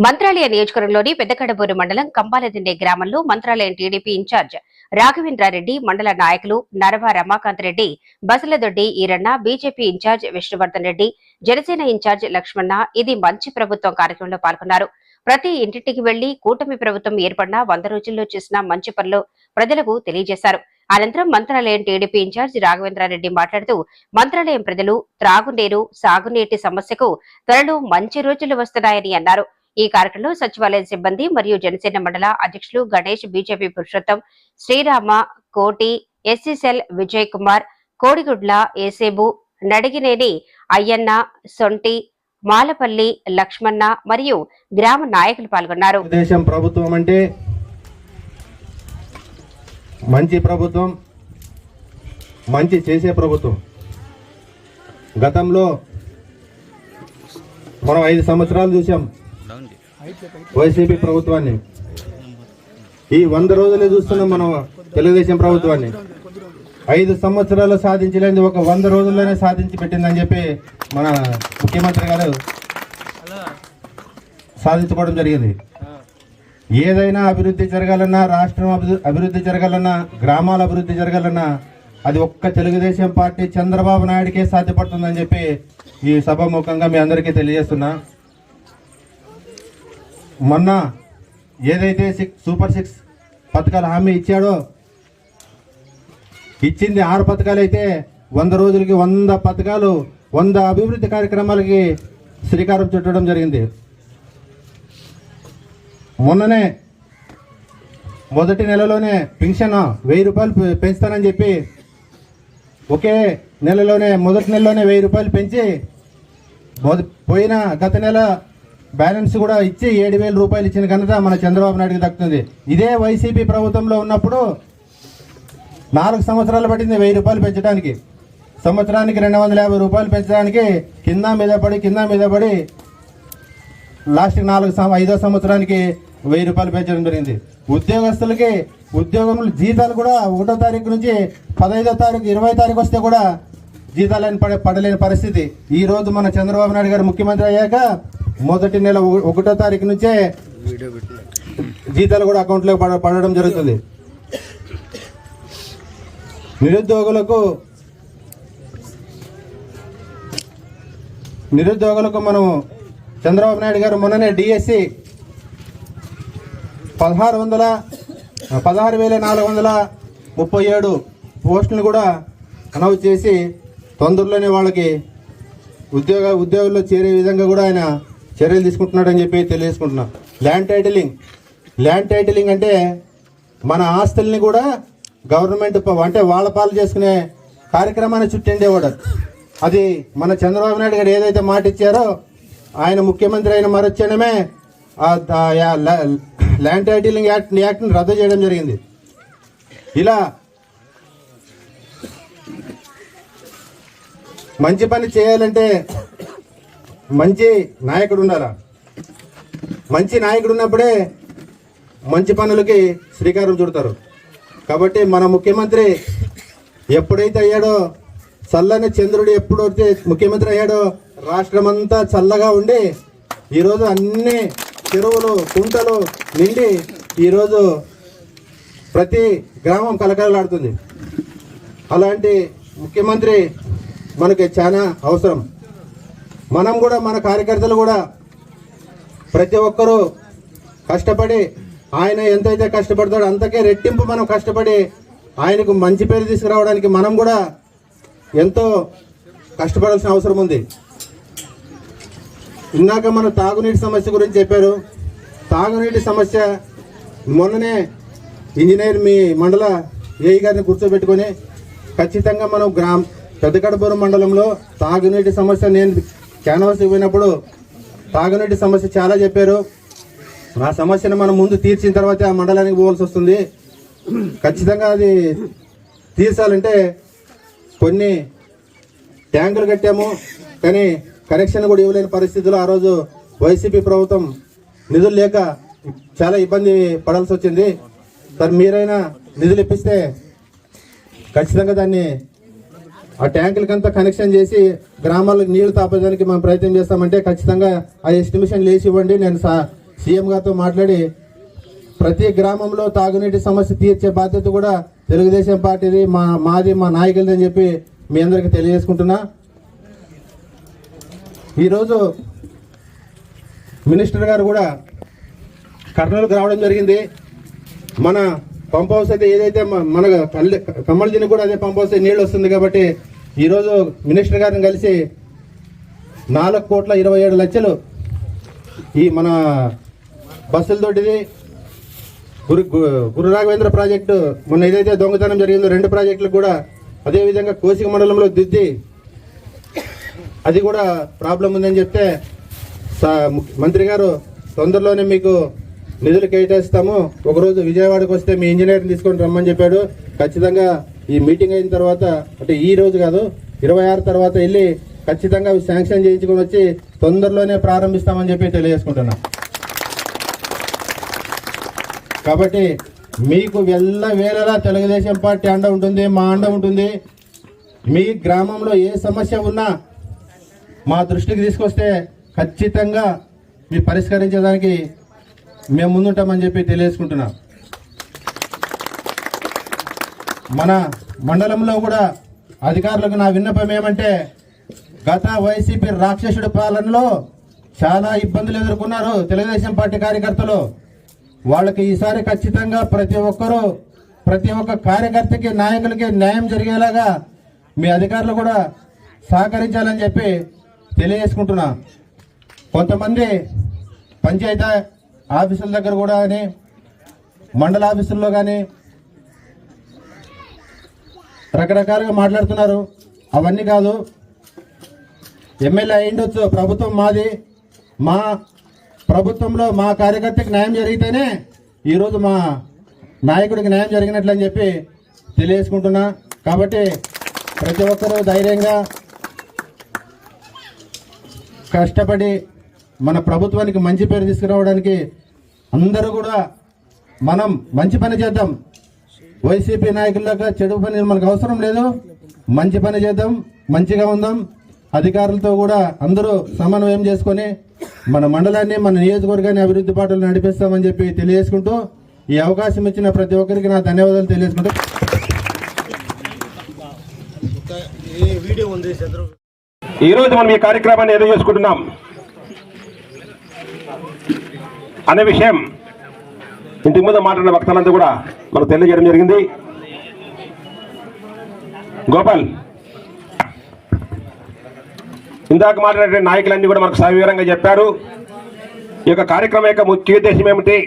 మంత్రాలయ నియోజకవర్గంలోని పెద్దకడబూరు మండలం కంబాలదిండే గ్రామంలో మంత్రాలయం టీడీపీ ఇన్ఛార్జ్ రాఘవేంద్రారెడ్డి మండల నాయకులు Narava Ramakant Reddy Basaladoddi Eeranna BJP in charge Vishnuvardhan Reddy Janasena in charge Lakshmana ఇది మంచి ప్రభుత్వం కార్యక్రమంలో పాల్గొన్నారు. ప్రతి ఇంటింటికి వెళ్ళి కూటమి ప్రభుత్వం ఏర్పడిన వంద రోజుల్లో చేసిన మంచి పనులు ప్రజలకు తెలియజేశారు. అనంతరం మంత్రాలయం టీడీపీ ఇన్ఛార్జ్ రాఘవేంద్రారెడ్డి మాట్లాడుతూ మంత్రాలయం ప్రజలు త్రాగునీరు సాగునీటి సమస్యకు త్వరలో మంచి రోజులు వస్తున్నాయని అన్నారు. ఈ కార్యక్రమంలో సచివాలయ సిబ్బంది మరియు జనసేన మండల అధ్యక్షులు Ganesh BJP Purushottam Srirama Koti SC cell Vijay Kumar Kodigudla Esebu Nadigineni Ayyanna Sonti Malapalli Lakshmana మరియు గ్రామ నాయకులు పాల్గొన్నారు. దేశం ప్రభుత్వం అంటే మంచి ప్రభుత్వం మంచి చేసే ప్రభుత్వం. గతంలో మనం ఐదు సంవత్సరాలు చూసాం. వైసీపీ ప్రభుత్వాన్ని. ఈ వంద రోజులే చూస్తున్నాం మనం తెలుగుదేశం ప్రభుత్వాన్ని. ఐదు సంవత్సరాలు సాధించలేని ఒక వంద రోజుల్లోనే సాధించి పెట్టిందని చెప్పి మన ముఖ్యమంత్రి గారు సాధించుకోవడం జరిగింది. ఏదైనా అభివృద్ధి జరగాలన్నా రాష్ట్రం అభివృద్ధి జరగాలన్నా గ్రామాల అభివృద్ధి జరగాలన్నా అది ఒక్క తెలుగుదేశం పార్టీ చంద్రబాబు నాయుడికే సాధ్యపడుతుందని చెప్పి ఈ సభాముఖంగా మీ అందరికీ తెలియజేస్తున్నా. మొన్న ఏదైతే సిక్స్ సూపర్ సిక్స్ పథకాలు హామీ ఇచ్చాడో ఇచ్చింది ఆరు పథకాలు అయితే వంద రోజులకి వంద పథకాలు వంద అభివృద్ధి కార్యక్రమాలకి శ్రీకారం చుట్టడం జరిగింది. మొన్ననే మొదటి నెలలోనే పెన్షన్ వెయ్యి రూపాయలు పె- పెంచుతానని చెప్పి ఒకే నెలలోనే మొదటి నెలలోనే వెయ్యి రూపాయలు పెంచి పోయిన గత నెల బ్యాలెన్స్ కూడా ఇచ్చి ఏడు వేల రూపాయలు ఇచ్చిన ఘనత మన చంద్రబాబు నాయుడుకి దక్కుతుంది. ఇదే వైసీపీ ప్రభుత్వంలో ఉన్నప్పుడు నాలుగు సంవత్సరాలు పట్టింది వెయ్యి రూపాయలు పెంచడానికి. సంవత్సరానికి రెండు వందల యాభై రూపాయలు పెంచడానికి కింద మీద పడి కింద మీద పడి లాస్ట్ నాలుగు ఐదో సంవత్సరానికి వెయ్యి రూపాయలు పెంచడం జరిగింది. ఉద్యోగస్తులకి ఉద్యోగములు జీతాలు కూడా ఒకటో తారీఖు నుంచి పదహైదో తారీఖు ఇరవై తారీఖు వస్తే కూడా జీతాలు పడే పడలేని పరిస్థితి. ఈరోజు మన చంద్రబాబు నాయుడు గారు ముఖ్యమంత్రి అయ్యాక మొదటి నెల ఒకటో తారీఖు నుంచే జీతాలు కూడా అకౌంట్లో పడ పడడం జరుగుతుంది. నిరుద్యోగులకు నిరుద్యోగులకు మనం చంద్రబాబు నాయుడు గారు మొన్ననే డిఎస్సి పదహారు వందల పదహారు వేల నాలుగు వందల ముప్పై ఏడు పోస్టులు కూడా అనౌన్స్ చేసి తొందరలోనే వాళ్ళకి ఉద్యోగ ఉద్యోగుల్లో చేరే విధంగా కూడా ఆయన చర్యలు తీసుకుంటున్నాడని చెప్పి తెలియజేసుకుంటున్నా. ల్యాండ్ టైటిలింగ్ ల్యాండ్ టైటిలింగ్ అంటే మన ఆస్తుల్ని కూడా గవర్నమెంట్ అంటే వాళ్ళ పాలు చేసుకునే కార్యక్రమాన్ని చుట్టిండేవాడు అది. మన చంద్రబాబు నాయుడు గారు ఏదైతే మాట ఇచ్చారో ఆయన ముఖ్యమంత్రి అయిన మరొచ్చడమే లా- ల్యాండ్ టైటిలింగ్ యాక్ట్ యాక్ట్ని రద్దు చేయడం జరిగింది. ఇలా మంచి పని చేయాలంటే మంచి నాయకుడు ఉండాలా? మంచి నాయకుడు ఉన్నప్పుడే మంచి పనులకి శ్రీకారం చుడతారు. కాబట్టి మన ముఖ్యమంత్రి ఎప్పుడైతే అయ్యాడో చల్లని చంద్రుడు ఎప్పుడైతే ముఖ్యమంత్రి అయ్యాడో రాష్ట్రం అంతా చల్లగా ఉండి ఈరోజు అన్ని చెరువులు కుంటలు నిండి ఈరోజు ప్రతి గ్రామం కలకలలాడుతుంది అలాంటి ముఖ్యమంత్రి మనకి చాలా అవసరం. మనం కూడా మన కార్యకర్తలు కూడా ప్రతి ఒక్కరూ కష్టపడి ఆయన ఎంతైతే కష్టపడతాడో అంతకే రెట్టింపు మనం కష్టపడి ఆయనకు మంచి పేరు తీసుకురావడానికి మనం కూడా ఎంతో కష్టపడాల్సిన అవసరం ఉంది. ఇందాక మన తాగునీటి సమస్య గురించి చెప్పారు. తాగునీటి సమస్య మొన్ననే ఇంజనీర్ మీ మండల ఏఈ గారిని కూర్చోబెట్టుకొని ఖచ్చితంగా మనం గ్రామ పెద్దకడపురం మండలంలో తాగునీటి సమస్య నేను క్యాన్వాస్ పోయినప్పుడు తాగునీటి సమస్య చాలా చెప్పారు. ఆ సమస్యను మనం ముందు తీర్చిన తర్వాత ఆ మండలానికి పోవాల్సి వస్తుంది. ఖచ్చితంగా అది తీర్చాలంటే కొన్ని ట్యాంకులు కట్టాము. కానీ కనెక్షన్ కూడా ఇవ్వలేని పరిస్థితుల్లో ఆ రోజు వైసీపీ ప్రభుత్వం నిధులు లేక చాలా ఇబ్బంది పడాల్సి వచ్చింది. సార్ మీరైనా నిధులు ఇప్పిస్తే ఖచ్చితంగా దాన్ని ఆ ట్యాంకులకంతా కనెక్షన్ చేసి గ్రామాలకు నీళ్ళు తాపడానికి మనం ప్రయత్నం చేస్తామంటే ఖచ్చితంగా ఆ ఎస్టిమేషన్ లేచి ఇవ్వండి. నేను సా సీఎం గారితో మాట్లాడి ప్రతి గ్రామంలో తాగునీటి సమస్య తీర్చే బాధ్యత కూడా తెలుగుదేశం పార్టీది మా మాది మా నాయకులది అని చెప్పి మీ అందరికి తెలియజేసుకుంటున్నా. ఈరోజు మినిస్టర్ గారు కూడా కర్నూలుకు రావడం జరిగింది. మన పంప్ హౌస్ అయితే ఏదైతే మన కల్ కమ్మలజిని కూడా అదే పంప్ హౌస్ నీళ్ళు వస్తుంది కాబట్టి ఈరోజు మినిస్టర్ గారిని కలిసి నాలుగు కోట్ల ఇరవై ఏడు లక్షలు ఈ మన బస్సులతోటిది గురు గు- గురు రాఘవేంద్ర ప్రాజెక్టు మొన్న ఏదైతే దొంగతనం జరిగిందో రెండు ప్రాజెక్టులు కూడా అదేవిధంగా కోసిక మండలంలో దిద్ది అది కూడా ప్రాబ్లం ఉందని చెప్తే సా- మంత్రి గారు తొందరలోనే మీకు నిధులు కేటాయిస్తాము. ఒకరోజు విజయవాడకు వస్తే మీ ఇంజనీర్ని తీసుకొని రమ్మని చెప్పాడు. ఖచ్చితంగా ఈ మీటింగ్ అయిన తర్వాత అంటే ఈ రోజు కాదు ఇరవై ఆరు తర్వాత వెళ్ళి ఖచ్చితంగా అవి శాంక్షన్ చేయించుకొని వచ్చి తొందరలోనే ప్రారంభిస్తామని చెప్పి తెలియజేసుకుంటున్నా. కాబట్టి మీకు వెళ్ళ వేళలా తెలుగుదేశం పార్టీ అండ ఉంటుంది మా అండ ఉంటుంది. మీ గ్రామంలో ఏ సమస్య ఉన్నా మా దృష్టికి తీసుకొస్తే ఖచ్చితంగా మీ పరిష్కరించడానికి మేము ముందుంటామని చెప్పి తెలియజేసుకుంటున్నాం. మన మండలంలో కూడా అధికారులకు నా విన్నపం ఏమంటే గత వైసీపీ రాక్షసుడి పాలనలో చాలా ఇబ్బందులు ఎదుర్కొన్నారు తెలుగుదేశం పార్టీ కార్యకర్తలు. వాళ్ళకి ఈసారి ఖచ్చితంగా ప్రతి ఒక్కరూ ప్రతి ఒక్క కార్యకర్తకి నాయకులకి న్యాయం జరిగేలాగా మీ అధికారులు కూడా సహకరించాలని చెప్పి తెలియజేసుకుంటున్నా. కొంతమంది పంచాయతీ ఆఫీసుల దగ్గర కూడా కానీ మండల ఆఫీసుల్లో కానీ రకరకాలుగా మాట్లాడుతున్నారు. అవన్నీ కాదు. ఎమ్మెల్యే అయిండొచ్చు ప్రభుత్వం మాది. మా ప్రభుత్వంలో మా కార్యకర్తకి న్యాయం జరిగితేనే ఈరోజు మా నాయకుడికి న్యాయం జరిగినట్లు అని చెప్పి తెలియజేసుకుంటున్నా. కాబట్టి ప్రతి ఒక్కరూ ధైర్యంగా కష్టపడి మన ప్రభుత్వానికి మంచి పేరు తీసుకురావడానికి అందరూ కూడా మనం మంచి పని చేద్దాం. వైసీపీ నాయకులకు చెడు పని మనకు అవసరం లేదు. మంచి పని చేద్దాం మంచిగా ఉందాం. అధికారులతో కూడా అందరూ సమన్వయం చేసుకొని మన మండలాన్ని మన నియోజకవర్గాన్ని అభివృద్ధి పాటలు నడిపిస్తామని చెప్పి తెలియజేసుకుంటూ ఈ అవకాశం ఇచ్చిన ప్రతి ఒక్కరికి నా ధన్యవాదాలు తెలియజేసుకుంటూ. ఈరోజు మనం ఈ కార్యక్రమాన్ని ఏదో చేసుకుంటున్నాం. అనే విషయం ఇంటి ముందు మాట్లాడిన భక్తులంతా కూడా మనకు తెలియజేయడం జరిగింది. గోపాల్ ఇందాక మాట్లాడే నాయకులన్నీ కూడా మనకు సవివరంగా చెప్పారు. ఈ యొక్క కార్యక్రమం యొక్క ముఖ్య ఉద్దేశం ఏమిటి?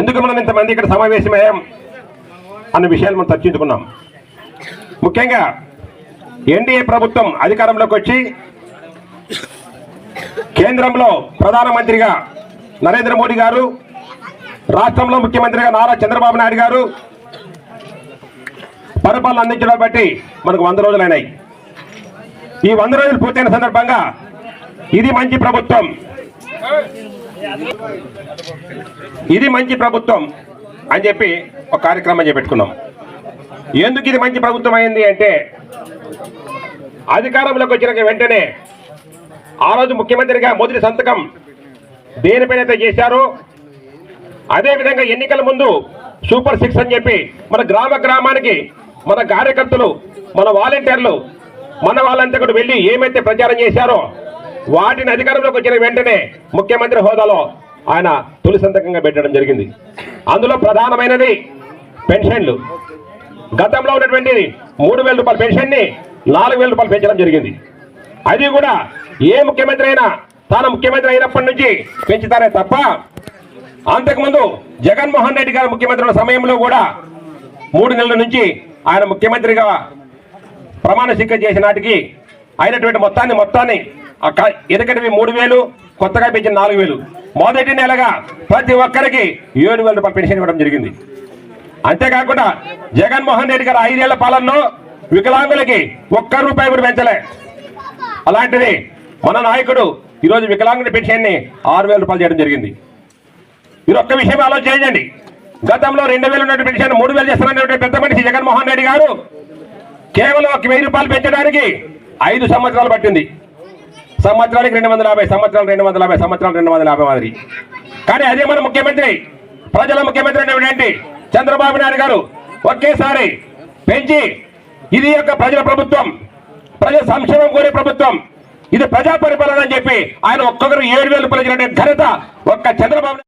ఎందుకు మనం ఇంతమంది ఇక్కడ సమావేశమయ్యాం? అన్న విషయాలు మనం చర్చించుకున్నాం ముఖ్యంగా ఎన్డీఏ ప్రభుత్వం అధికారంలోకి వచ్చి కేంద్రంలో ప్రధానమంత్రిగా నరేంద్ర మోడీ గారు రాష్ట్రంలో ముఖ్యమంత్రిగా నారా చంద్రబాబు నాయుడు గారు పరిపాలన అందించడం బట్టి మనకు వంద రోజులైనాయి. ఈ వంద రోజులు పూర్తయిన సందర్భంగా ఇది మంచి ప్రభుత్వం. ఇది మంచి ప్రభుత్వం అని చెప్పి ఒక కార్యక్రమం చేపెట్టుకున్నాం ఎందుకు ఇది మంచి ప్రభుత్వం అయింది అంటే అధికారంలోకి వచ్చిన వెంటనే ఆ రోజు ముఖ్యమంత్రిగా మొదటి సంతకం దేనిపైనైతే చేశారో అదేవిధంగా ఎన్నికల ముందు సూపర్ సిక్స్ అని చెప్పి మన గ్రామ గ్రామానికి మన కార్యకర్తలు మన వాలంటీర్లు మన వాళ్ళంతా కూడా వెళ్ళి ఏమైతే ప్రచారం చేశారో వాటిని అధికారంలోకి వచ్చిన వెంటనే ముఖ్యమంత్రి హోదాలో ఆయన తొలి సంతకంగా పెట్టడం జరిగింది. అందులో ప్రధానమైనది పెన్షన్లు. గతంలో ఉన్నటువంటి మూడు వేల రూపాయల పెన్షన్ని నాలుగు వేల రూపాయలు పెంచడం జరిగింది. అది కూడా ఏ ముఖ్యమంత్రి అయినా తాను ముఖ్యమంత్రి అయినప్పటి నుంచి పెంచుతారే తప్ప అంతకుముందు జగన్మోహన్ రెడ్డి గారు ముఖ్యమంత్రి సమయంలో కూడా మూడు నెలల నుంచి ఆయన ముఖ్యమంత్రిగా ప్రమాణ స్వీకారం చేసిన నాటికి అయినటువంటి మొత్తాన్ని మొత్తాన్ని అక్క మూడు వేలు కొత్తగా పెంచిన నాలుగు వేలు. మొదటి నెలగా ప్రతి ఒక్కరికి ఏడు వేల రూపాయలు పెన్షన్ ఇవ్వడం జరిగింది. అంతేకాకుండా జగన్మోహన్ రెడ్డి గారు ఐదేళ్ళ పాలనలో వికలాంగులకి ఒక్క రూపాయి కూడా పెంచలే. అలాంటిది మన నాయకుడు ఈరోజు వికలాంగుల పెన్షన్ని ఆరు వేల రూపాయలు చేయడం జరిగింది. మీరు ఒక్క విషయం ఆలోచన చేయండి. గతంలో రెండు వేలు ఉన్నటువంటి పెన్షన్ మూడు వేలు చేస్తున్నటువంటి పెద్ద మనిషి జగన్మోహన్ రెడ్డి గారు కేవలం ఒక వెయ్యి రూపాయలు పెంచడానికి ఐదు సంవత్సరాలు పట్టింది. సంవత్సరానికి రెండు వందల యాభై సంవత్సరాలు రెండు వందల యాభై సంవత్సరాలు రెండు వందల యాభై మాదిరి. కానీ అదే మన ముఖ్యమంత్రి ప్రజల ముఖ్యమంత్రి అనేటువంటి చంద్రబాబు నాయుడు గారు ఒకేసారి పెంచి ఇది యొక్క ప్రజల ప్రభుత్వం ప్రజల సంక్షేమం కోరే ప్రభుత్వం ఇది ప్రజా పరిపాలన అని చెప్పి ఆయన ఒక్కొక్కరు ఏడు వేలు రూపాయలు ఘనత ఒక్క చంద్రబాబు